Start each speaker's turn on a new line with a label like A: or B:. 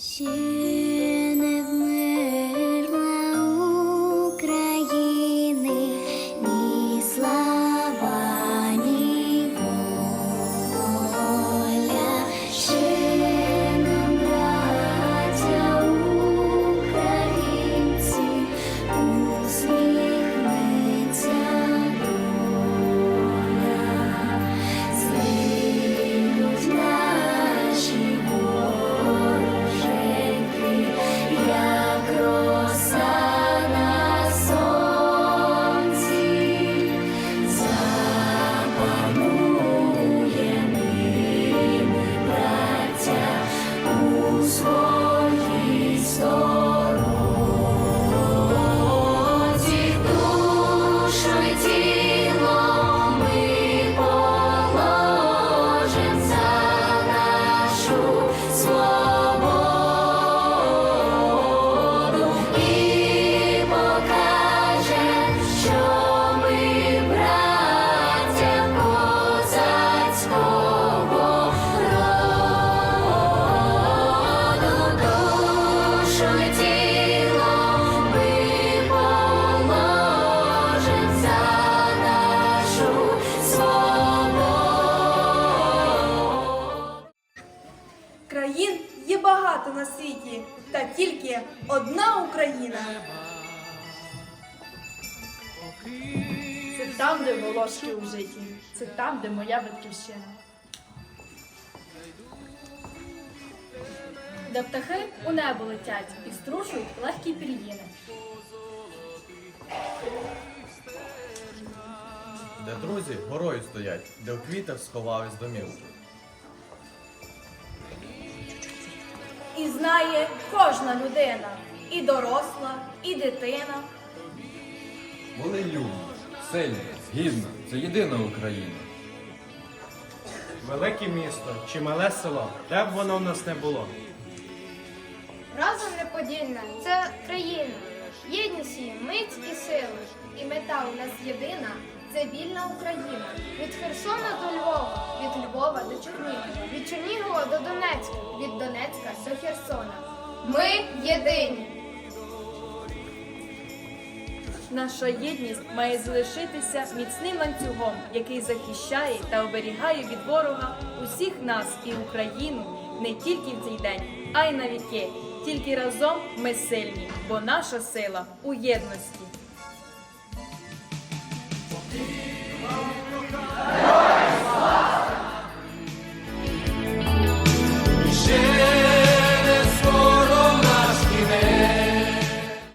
A: 心。Душу тіло ми положим за нашу свободу.
B: Країн є багато на світі, та тільки одна Україна.
C: Це там, де волошки у житті, це там, де моя батьківщина. Де птахи у небо летять і струшують легкі пір'їни.
D: Де друзі горою стоять, де в квітах сховались домівки.
C: І знає кожна людина, і доросла, і дитина.
E: Були люди, сильна, гідна, це єдина Україна.
F: Велике місто чи мале село, де б воно в нас не було.
G: Разом неподільна це країна, єдність її, мить і сила. І мета у нас єдина це вільна Україна. Від Херсона до Львова, від Львова до Чернігова, від Чернігова до Донецька, від Донецька до Херсона. Ми єдині.
C: Наша єдність має залишитися міцним ланцюгом, який захищає та оберігає від ворога усіх нас і Україну не тільки в цей день, а й на. Тільки разом ми сильні, бо наша сила у єдності.